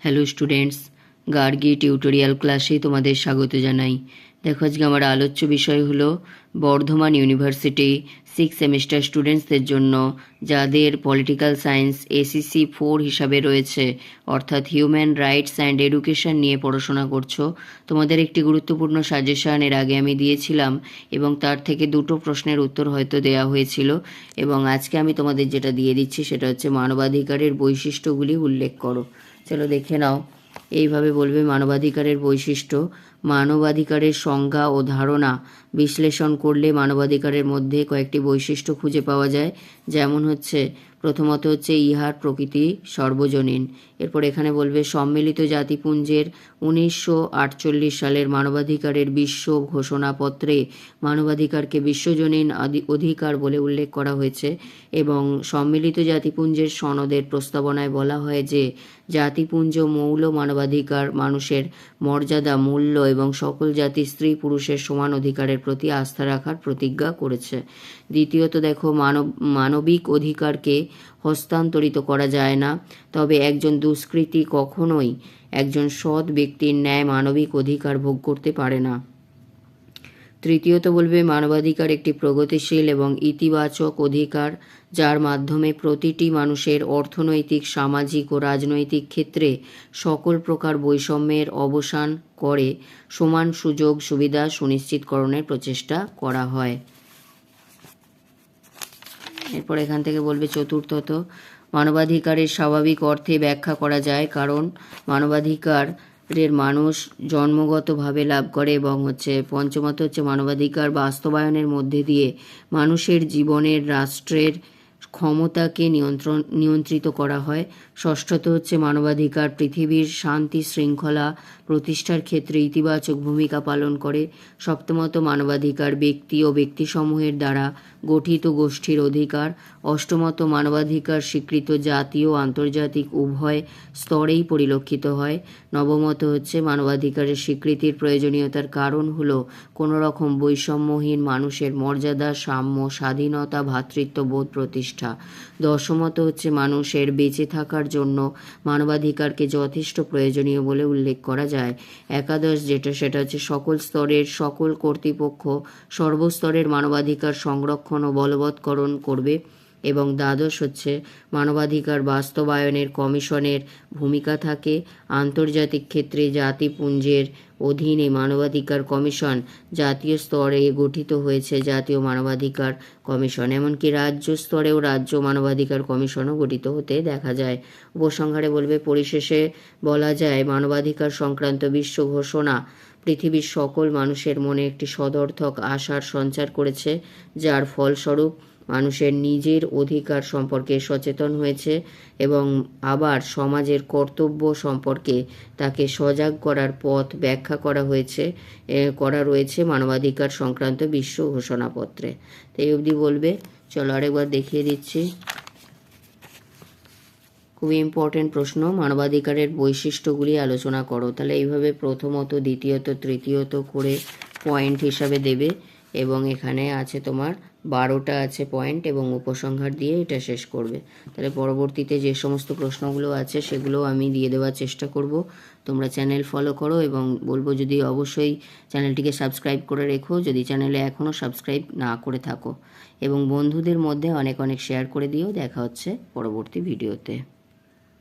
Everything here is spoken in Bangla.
হ্যালো স্টুডেন্টস গার্গি টিউটোরিয়াল ক্লাসে তোমাদের স্বাগত জানাই। দেখো, আজকে আমার আলোচ্য বিষয় হলো বর্ধমান ইউনিভার্সিটি সিক্স সেমিস্টার স্টুডেন্টসদের জন্য, যাদের পলিটিক্যাল সায়েন্স এসিসি ফোর হিসাবে রয়েছে, অর্থাৎ হিউম্যান রাইটস অ্যান্ড এডুকেশন নিয়ে পড়াশোনা করছ। তোমাদের একটি গুরুত্বপূর্ণ সাজেশন এর আগে আমি দিয়েছিলাম এবং তার থেকে দুটো প্রশ্নের উত্তর হয়তো দেওয়া হয়েছিল এবং আজকে আমি তোমাদের যেটা দিয়ে দিচ্ছি সেটা হচ্ছে মানবাধিকারের বৈশিষ্ট্যগুলি উল্লেখ করো। চলো দেখে নাও। এইভাবে বলবে, মানবাধিকারের বৈশিষ্ট্য, মানবাধিকারের সংজ্ঞা ও ধারণা বিশ্লেষণ করলে মানবাধিকারের মধ্যে কয়েকটি বৈশিষ্ট্য খুঁজে পাওয়া যায়। যেমন হচ্ছে, প্রথমত হচ্ছে ইহার প্রকৃতি সর্বজনীন। এরপর এখানে বলবে, সম্মিলিত জাতিপুঞ্জের উনিশশো আটচল্লিশ সালের মানবাধিকারের বিশ্ব ঘোষণাপত্রে মানবাধিকারকে বিশ্বজনীন অধিকার বলে উল্লেখ করা হয়েছে এবং সম্মিলিত জাতিপুঞ্জের সনদের প্রস্তাবনায় বলা হয় যে, জাতিপুঞ্জ মৌল মানবাধিকার মানুষের মর্যাদা, মূল্য এবং সকল জাতি স্ত্রী পুরুষের সমান অধিকারের প্রতি আস্থা রাখার প্রতিজ্ঞা করেছে। দ্বিতীয়ত দেখো, মানব, মানবিক অধিকারকে হস্তান্তরিত করা যায় না। তবে একজন দুষ্কৃতী কখনোই একজন সৎ ব্যক্তির ন্যায় মানবিক অধিকার ভোগ করতে পারে না। তৃতীয়ত বলবে, মানবাধিকার একটি প্রগতিশীল এবং ইতিবাচক অধিকার, যার মাধ্যমে প্রতিটি মানুষের অর্থনৈতিক, সামাজিক ও রাজনৈতিক ক্ষেত্রে সকল প্রকার বৈষম্যের অবসান করে সমান সুযোগ সুবিধা সুনিশ্চিতকরণের প্রচেষ্টা করা হয়। এরপর এখান থেকে বলবে চতুর্থত মানবাধিকারের স্বাভাবিক অর্থে ব্যাখ্যা করা যায় কারণ মানবাধিকারের মানুষ জন্মগতভাবে লাভ করে এবং হচ্ছে পঞ্চমত হচ্ছে মানবাধিকার বাস্তবায়নের মধ্যে দিয়ে মানুষের জীবনের রাষ্ট্রের ক্ষমতাকে নিয়ন্ত্রণ, নিয়ন্ত্রিত করা হয়। ষষ্ঠত হচ্ছে মানবাধিকার পৃথিবীর শান্তি শৃঙ্খলা প্রতিষ্ঠার ক্ষেত্রে ইতিবাচক ভূমিকা পালন করে। সপ্তমত মানবাধিকার ব্যক্তি ও ব্যক্তিসমূহের দ্বারা গঠিত গোষ্ঠীর অধিকার, অষ্টমত মানবাধিকার স্বীকৃত জাতীয় আন্তর্জাতিক উভয় স্তরেই পরিলক্ষিত হয়। নবমত হচ্ছে মানবাধিকারের স্বীকৃতির প্রয়োজনীয়তার কারণ হলো কোনো রকম বৈষম্যহীন মানুষের মর্যাদা, সাম্য, স্বাধীনতা ভ্রাতৃত্ববোধ প্রতিষ্ঠা। দশমত হচ্ছে মানুষের বেঁচে থাকার জন্য মানবাধিকারকে যথেষ্ট প্রয়োজনীয় বলে উল্লেখ করা যায়। একাদশ যেটা, সেটা হচ্ছে সকল স্তরের, সকল কর্তৃপক্ষ সর্বস্তরের মানবাধিকার সংরক্ষণ ও বলবৎকরণ করবে এবং দ্বাদশ হচ্ছে মানবাধিকার বাস্তবায়নের কমিশনের ভূমিকা থাকে। আন্তর্জাতিক ক্ষেত্রে জাতিপুঞ্জের অধীনে মানবাধিকার কমিশন জাতীয় স্তরে গঠিত হয়েছে, জাতীয় মানবাধিকার কমিশন। এমনকি রাজ্য স্তরেও রাজ্য মানবাধিকার কমিশনও গঠিত হতে দেখা যায়। উপসংহারে বলবে, পরিশেষে বলা যায়, মানবাধিকার সংক্রান্ত বিশ্ব ঘোষণা পৃথিবীর সকল মানুষের মনে একটি সদর্থক আশার সঞ্চার করেছে, যার ফলস্বরূপ মানুষের নিজের অধিকার সম্পর্কে সচেতন হয়েছে এবং আবার সমাজের কর্তব্য সম্পর্কে তাকে সজাগ করার পথ ব্যাখ্যা করা হয়েছে করা রয়েছে মানবাধিকার সংক্রান্ত বিশ্ব ঘোষণাপত্রে। তাই অবধি বলবে, চলো আরেকবার দেখিয়ে দিচ্ছি। খুবই ইম্পর্টেন্ট প্রশ্ন। মানবাধিকারের বৈশিষ্ট্যগুলি আলোচনা করো। তাহলে এইভাবে প্রথমত, দ্বিতীয়ত, তৃতীয়ত করে পয়েন্ট হিসাবে দেবে এবং এখানে আছে তোমার বারোটা আছে পয়েন্ট এবং উপসংহার দিয়ে এটা শেষ করবে। তাহলে পরবর্তীতে যে সমস্ত প্রশ্নগুলো আছে সেগুলো আমি দিয়ে দেওয়ার চেষ্টা করব। তোমরা চ্যানেল ফলো করো এবং বলব যদি অবশ্যই চ্যানেলটিকে সাবস্ক্রাইব করে রেখো, যদি চ্যানেলে এখনও সাবস্ক্রাইব না করে থাকো। এবং বন্ধুদের মধ্যে অনেক অনেক শেয়ার করে দিও। দেখা হচ্ছে পরবর্তী ভিডিওতে